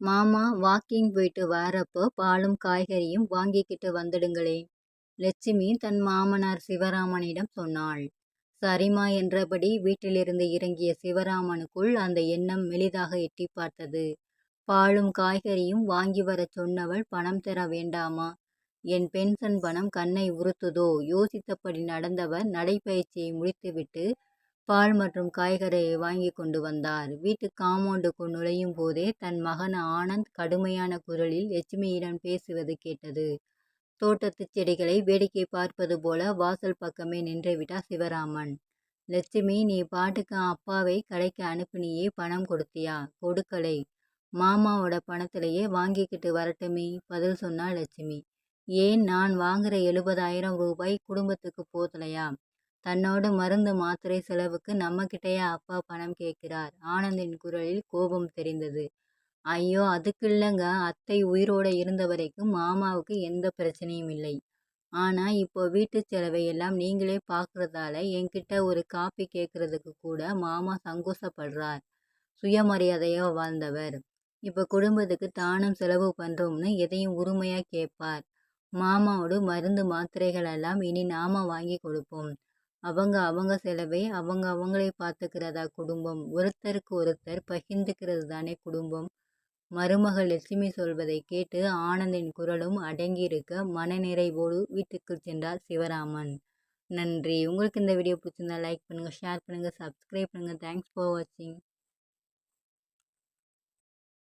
மாமா வாக்கிங் போயிட்டு வாரப்போ பாலும் காய்கறியும் வாங்கிக்கிட்டு வந்துடுங்களே. லட்சுமி தன் மாமனார் சிவராமனிடம் சொன்னாள். சரிமா என்றபடி வீட்டிலிருந்து இறங்கிய சிவராமனுக்குள் அந்த எண்ணம் மெலிதாக எட்டி பார்த்தது. பாலும் காய்கறியும் வாங்கி வரச் சொன்னவள் பணம் தர வேண்டாமா? என் பென்ஷன் பணம் கண்ணை உறுத்துதோ? யோசித்தபடி நடந்தவர் நடைப்பயிற்சியை முடித்துவிட்டு பால் மற்றும் காய்கறியை வாங்கி கொண்டு வந்தார். வீட்டு காம்பவுண்டுக்குள் நுழையும் போதே தன் மகன் ஆனந்த் கடுமையான குரலில் லட்சுமியிடம் பேசுவது கேட்டது. தோட்டத்து செடிகளை வேடிக்கை பார்ப்பது போல வாசல் பக்கமே நின்றுவிட்டார் சிவராமன். லட்சுமி நீ பாட்டுக்கு அப்பாவை கடைக்கு அனுப்பினியே பணம் கொடுத்தியா? கொடுக்கலை. மாமாவோட பணத்திலேயே வாங்கிக்கிட்டு வரட்டுமே பதில் சொன்னா லட்சுமி. ஏன் நான் வாங்குற எழுபதாயிரம் ரூபாய் குடும்பத்துக்கு போதலையா தன்னோட மருந்து மாத்திரை செலவுக்கு நம்மக்கிட்டேயே அப்பா பணம் கேட்கிறார். ஆனந்தின் குரலில் கோபம் தெரிந்தது. ஐயோ அதுக்கு இல்லைங்க அத்தை உயிரோட இருந்த வரைக்கும் மாமாவுக்கு எந்த பிரச்சனையும் இல்லை. ஆனால் இப்போ வீட்டு செலவை எல்லாம் நீங்களே பார்க்குறதால என்கிட்ட ஒரு காப்பி கேட்குறதுக்கு கூட மாமா சங்கோஷப்படுறார். சுயமரியாதையோ வாழ்ந்தவர். இப்போ குடும்பத்துக்கு தானும் செலவு பண்ணுறோம்னு எதையும் உரிமையாக கேட்பார். மாமாவோட மருந்து மாத்திரைகள் எல்லாம் இனி நாம வாங்கி கொடுப்போம். அவங்க அவங்க செலவை அவங்க அவங்களே பார்த்துக்கிறதா குடும்பம். ஒருத்தருக்கு ஒருத்தர் பகிர்ந்துக்கிறது தானே குடும்பம். மருமகள் லட்சுமி சொல்வதை கேட்டு ஆனந்தின் குரலும் அடங்கியிருக்க மனநிறைவோடு வீட்டுக்குள் சென்றார் சிவராமன். நன்றி. உங்களுக்கு இந்த வீடியோ பிடிச்சிருந்தா லைக் பண்ணுங்கள் ஷேர் பண்ணுங்கள் சப்ஸ்கிரைப் பண்ணுங்கள் தேங்க்ஸ் ஃபார் வாட்சிங்